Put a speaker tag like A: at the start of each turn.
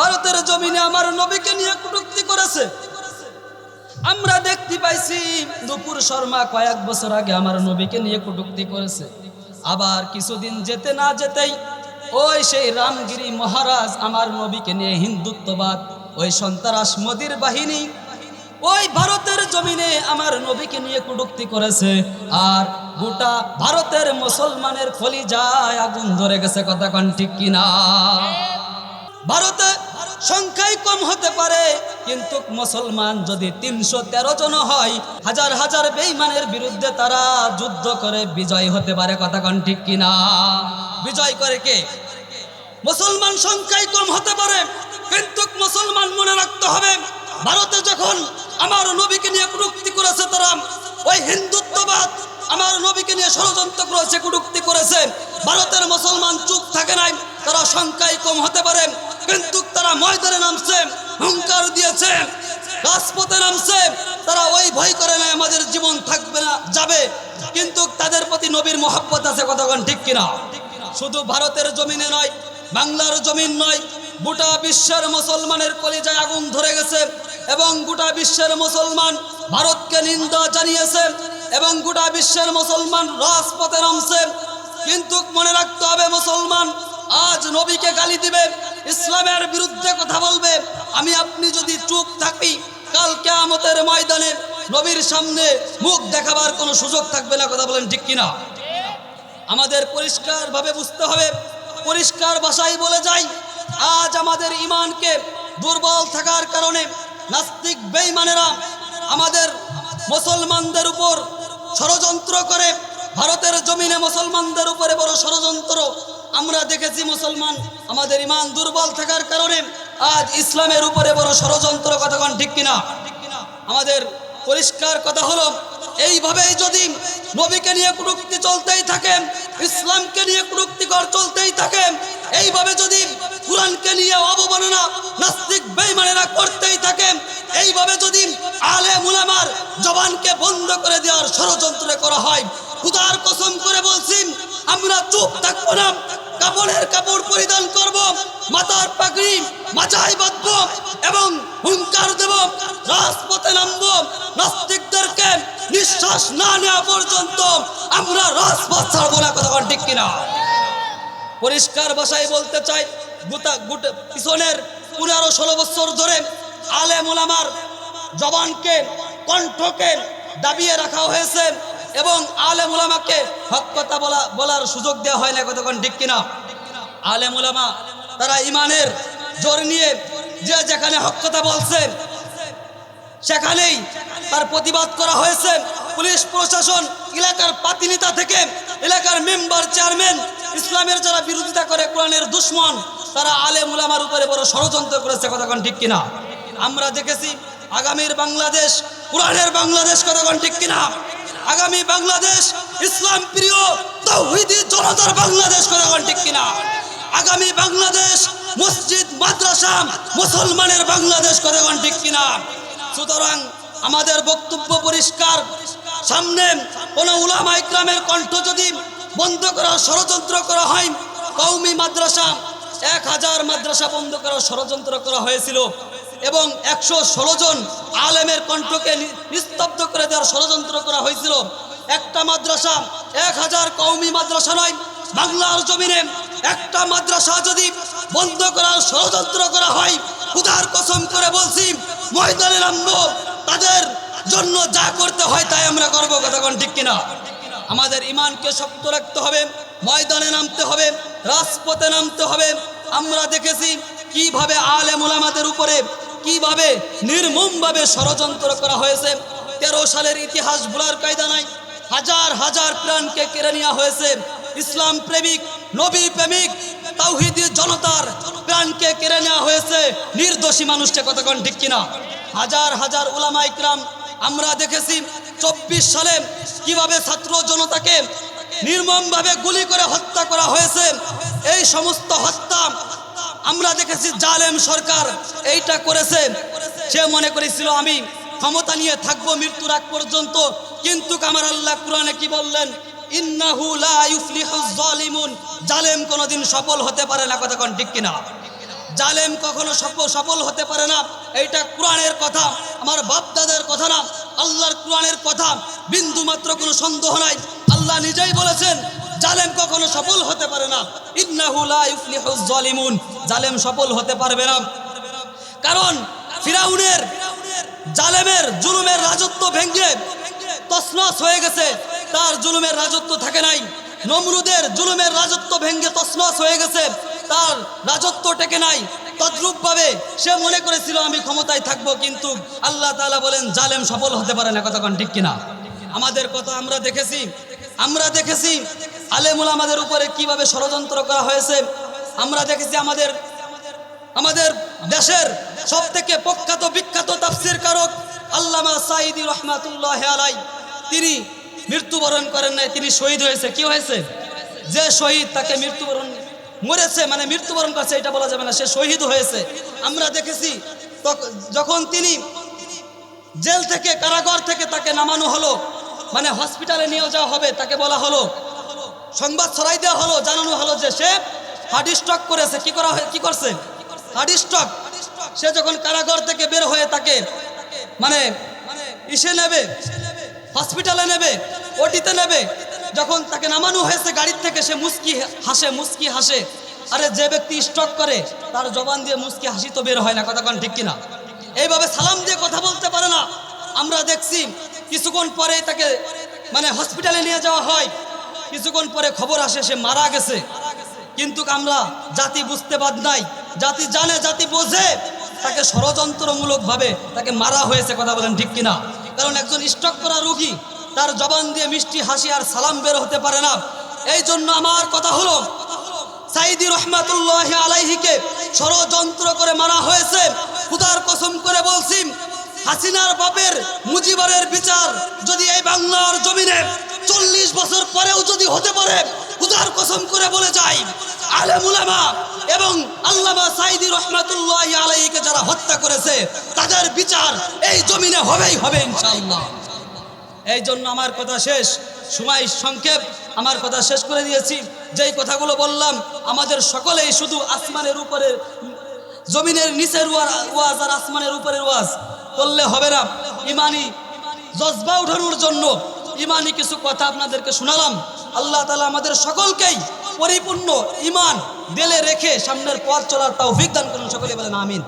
A: ভারতের জমিনে আমার নবীকে নিয়ে কটুক্তি করেছে। আমরা দেখতে পাইছি, দুপুর শর্মা কয়েক বছর আগে আমার নবীকে নিয়ে কটুক্তি করেছে। আবার কিছুদিন যেতে না যেতেই ওই সেই রামগিরি মহারাজ আমার নবীকে নিয়ে হিন্দুত্ববাদ, ওই সন্তারাস মোদির বাহিনী, ওই ভারতের জমিনে আমার নবীকে নিয়ে কটুক্তি করেছে। আর গোটা ভারতের মুসলমানের কলিজায় আগুন ধরে গেছে, কথা কন ঠিক কিনা? ভারতে সংখ্যাই কম হতে পারে। কিন্তু মুসলমান যদি তিনশো তেরো জন হয়, হাজার হাজার বেইমানের বিরুদ্ধে তারা যুদ্ধ করে বিজয় হতে পারে। কথা কন ঠিক কিনা? বিজয় করে কে? মুসলমান সংখ্যাই কম হতে পারে। কিন্তু মুসলমান মনে রাখতে হবে, ভারতে যখন আমার নবীকে নিয়ে কটুক্তি করেছে তারা, ওই হিন্দুত্ববাদ আমার নবীকে নিয়ে ষড়যন্ত্র করেছে কুটুক্তি করেছে। ভারতের মুসলমান চুপ থাকে নাই, তারা সংখ্যায় কম হতে পারে। কিন্তু তারা ময়দানে নামছে, হুঙ্কার দিয়েছে, রাজপথে নামছে। তারা ওই ভয় করে না, আমাদের জীবন থাকবে না, যাবে। কিন্তু তাদের প্রতি নবীর মহাব্বত আছে কতক্ষণ ঠিক কিনা? শুধু ভারতের জমিনে নয়, বাংলার জমিন নয়, গোটা বিশ্বের মুসলমানের কলিজায় আগুন ধরে গেছে এবং গোটা বিশ্বের মুসলমান ভারতকে নিন্দা জানিয়েছে এবং গোটা বিশ্বের মুসলমান রাজপথে নামছে। কিন্তু মনে রাখতে হবে, মুসলমান নবীকে গালি দিবে, ইসলামের বিরুদ্ধে কথা বলবে। আমি আপনি যদি চুপ থাকি, কাল কেয়ামতের ময়দানে নবীর সামনে মুখ দেখাবার কোনো সুযোগ থাকবে না, কথা বলেন ঠিক কিনা? আমাদের পরিষ্কারভাবে বুঝতে হবে, পরিষ্কার ভাষায় বলে যাই, আজ আমাদের ইমানকে দুর্বল থাকার কারণে নাস্তিক বেইমানেরা আমাদের মুসলমানদের উপর ষড়যন্ত্র করে, ভারতের জমিনে মুসলমানদের উপরে বড় ষড়যন্ত্র আমরা দেখেছি মুসলমান, আমাদের ইমান দুর্বল থাকার কারণে আজ ইসলামের উপরে বড় ষড়যন্ত্র কতক্ষণ ঠিক কিনা? আমাদের পরিষ্কার কথা হলো, এইভাবেই যদি নবীকে নিয়ে কুটুক্তি চলতেই থাকে, ইসলামকে নিয়ে কুটুক্তিকর চলতেই থাকে, এইভাবে যদি কোরআনকে নিয়ে অবমাননা নাস্তিক বেইমানেরা করতেই থাকে, এইভাবে যদি আলে মুলামার জবানকে বন্ধ করে দেওয়ার ষড়যন্ত্র করা হয়, খুদার কসম করে বলছি, আমরা চুপ থাকব না। কাপড়ের কাপড় পরিধান করব, মাথার পাগড়ি মাচায় বাঁধব এবং হুঙ্কার দেব, রাজপথে নামব। নাস্তিকদেরকে নিঃশ্বাস না নেওয়া পর্যন্ত আমরা রাজপথ ছাড়বো না, কথা ঠিক কিনা? পরিষ্কার ভাষায় বলতে চাই, গোটা গোটা পিছনের পনেরো ষোলো বছর ধরে আলে মোলামার জবানকে, কণ্ঠকে দাবিয়ে রাখা হয়েছে। এবং আলে মোলামাকে হক কথা বলা, বলার সুযোগ দেওয়া হয় না কতক্ষণ, ঠিক কিনা? আলে মোলামা তারা ইমানের জোর নিয়ে যে যেখানে হক কথা বলছে, সেখানেই তার প্রতিবাদ করা হয়েছে। পুলিশ, প্রশাসন, এলাকার পাতিনিতা থেকে এলাকার মেম্বার, চেয়ারম্যান, ইসলামের যারা বিরোধিতা করে, কোরআনের দুশ্মন, তারা আলে মুলামার উপরে বড় ষড়যন্ত্র করেছে কতক্ষণ, ঠিক কিনা? আমরা দেখেছি আগামীর বাংলাদেশ, কোরআনের বাংলাদেশ কতক্ষণ, ঠিক কিনা? আগামী বাংলাদেশ ইসলাম প্রিয় তৌহিদি জনতার বাংলাদেশ কতক্ষণ ঠিক কিনা? আগামী বাংলাদেশ মসজিদ, মাদ্রাসা মুসলমানের বাংলাদেশ কতক্ষণ ঠিক কিনা? সুতরাং আমাদের বক্তব্য পরিষ্কার। সামনে কোন উলামা ইকরামের কণ্ঠ যদি বন্ধ করা, ষড়যন্ত্র করা হয় কৌমি মাদ্রাসা, এক হাজার মাদ্রাসা বন্ধ করা, ষড়যন্ত্র করা হয়েছিল। এবং একশো ষোলো জন আলেমের কণ্ঠকে নিস্তব্ধ করে দেওয়ার ষড়যন্ত্র করা হয়েছিল। একটা মাদ্রাসা এক হাজার কৌমি মাদ্রাসা নয়, বাংলার জমিনে একটা মাদ্রাসা যদি বন্ধ করার ষড়যন্ত্র করা হয় উদার কসম করে বলছি, ময়দানে নামবো, তাদের জন্য যা করতে হয় তাই আমরা করব কতক্ষণ ঠিক কিনা? আমাদের ইমানকে শক্ত রাখতে হবে, ময়দানে নামতে হবে, রাজপথে নামতে হবে। আমরা দেখেছি কীভাবে আলে মোলামাদের উপরে কীভাবে নির্মমভাবে ষড়যন্ত্র করা হয়েছে? তেরো সালের ইতিহাস ভোলার কায়দা নাই। হাজার হাজার প্রাণকে কেড়ে নেওয়া হয়েছে। ইসলাম প্রেমিক, নবী প্রেমিক, তাওহিদি জনতার প্রাণকে কেড়ে নেওয়া হয়েছে। নির্দোষী মানুষকে কতক্ষণ ঠিক কিনা? হাজার হাজার উলামা ইকরাম, আমরা দেখেছি চব্বিশ সালে কীভাবে ছাত্র জনতাকে নির্মমভাবে গুলি করে হত্যা করা হয়েছে। এই সমস্ত হত্যা আমরা দেখেছি জালেম সরকার এইটা করেছে। সে মনে করেছিল, আমি ক্ষমতা নিয়ে থাকব মৃত্যুর আগ পর্যন্ত। কিন্তু আমার আল্লাহ কোরআনে কি বললেন? ইন্নাহু লা ইউফলিহুজ জালিমুন। জালেম কোনোদিন সফল হতে পারে না, কথা কোন ঠিক কিনা? জালেম কখনো সফল সফল হতে পারে না, এইটা কোরআনের কথা। আমার বাপ দাদার কথা না, আল্লাহর কোরআনের কথা। বিন্দু মাত্র কোনো সন্দেহ নাই। আল্লাহ নিজেই বলেছেন জালেম কখনো সফল হতে পারে না। ইন্নাহু লা ইফলিহুজ জালিমুন জালেম সফল হতে পারবে না। কারণ ফিরাউনের জালেমের জুলুমের রাজত্ব ভেঙ্গে তসনস হয়ে গেছে। তার জুলুমের রাজত্ব থাকে নাই। নমরুদের জুলুমের রাজত্ব ভেঙ্গে তসনস হয়ে গেছে। তার রাজত্ব টেকে নাই। তদ্রূপভাবে সে মনে করেছিল, আমি ক্ষমতায় থাকব, কিন্তু আল্লাহ তাআলা বলেন, জালেম সফল হতে পারে না। কতক্ষণ ঠিক কিনা? আমাদের কথা আমরা দেখেছি। আমরা দেখেছি আলেমুল আমাদের উপরে কীভাবে ষড়যন্ত্র করা হয়েছে, আমরা দেখেছি আমাদের আমাদের দেশের সব থেকে প্রখ্যাত, বিখ্যাত তাফসির কারক আল্লামা সাইদি রহমাতুল্লাহ আলাই তিনি মৃত্যুবরণ করেন নাই, তিনি শহীদ হয়েছে। কি হয়েছে? যে শহীদ তাকে মৃত্যুবরণ মরেছে মানে মৃত্যুবরণ করছে, এটা বলা যাবে না, সে শহীদ হয়েছে। আমরা দেখেছি যখন তিনি জেল থেকে, কারাগার থেকে তাকে নামানো হলো মানে হসপিটালে নিয়ে যাওয়া হবে, তাকে বলা হলো সংবাদ ছড়াই দেওয়া হলো, জানানো হলো যে সে হার্ট স্ট্রোক করেছে। কি করা কি করছে? Heart stroke? সে যখন কারাগার থেকে বের হয়ে তাকে মানে ইসে নেবে, হসপিটালে নেবে, ওটিতে নেবে, যখন তাকে নামানো হয়েছে গাড়ির থেকে, সে মুস্কি হাসে মুস্কি হাসে। আরে যে ব্যক্তি স্ট্রোক করে, তার জবান দিয়ে মুস্কি হাসি তো বের হয় না কতক্ষণ ঠিক কিনা? এইভাবে সালাম দিয়ে কথা বলতে পারে না। আমরা দেখছি, কিছুক্ষণ পরে তাকে মানে হসপিটালে নিয়ে যাওয়া হয়। কিছুক্ষণ পরে খবর আসে, সে মারা গেছে। কিন্তু আমরা জাতি বুঝতে বাদ নাই। জাতি জানে, জাতি বোঝে। তাকে ষড়যন্ত্রমূলক ভাবে তাকে মারা হয়েছে কথা বলেন ঠিক কিনা? কারণ একজন স্টক করা রুগী, তার জবান দিয়ে মিষ্টি, হাসি আর সালাম বের হতে পারে না। এই জন্য আমার কথা হলো, সাইদি রহমাতুল্লাহ আলাইহিকে ষড়যন্ত্র করে মারা হয়েছে। খুদার কসম করে বলছি, হাসিনার বাপের মুজিবরের বিচার যদি এই বাংলার জমিনে চল্লিশ বছর পরেও যদি হতে পারে, উদার কসম করে বলে যাই আলেমুলামা এবং আল্লামা সাইদি রহমাতুল্লাহ আলাইকে যারা হত্যা করেছে, তাদের বিচার এই জমিনে হবেই হবে ইনশাআল্লাহ। এই জন্য আমার কথা শেষ, সময় সংক্ষেপ, আমার কথা শেষ করে দিয়েছি। যেই কথাগুলো বললাম, আমাদের সকলেই শুধু আসমানের উপরে, জমিনের নিচের ওয়াজ আর আসমানের উপরের ওয়াজ করলে হবে না। ইমানি জজবা উঠানোর জন্য ইমানি কিছু কথা আপনাদেরকে শোনালাম। আল্লাহ তালা আমাদের সকলকেই পরিপূর্ণ ইমান, দেলে রেখে সামনের পথ চলার তাও দান করুন। সকলে বলেন, আমিন।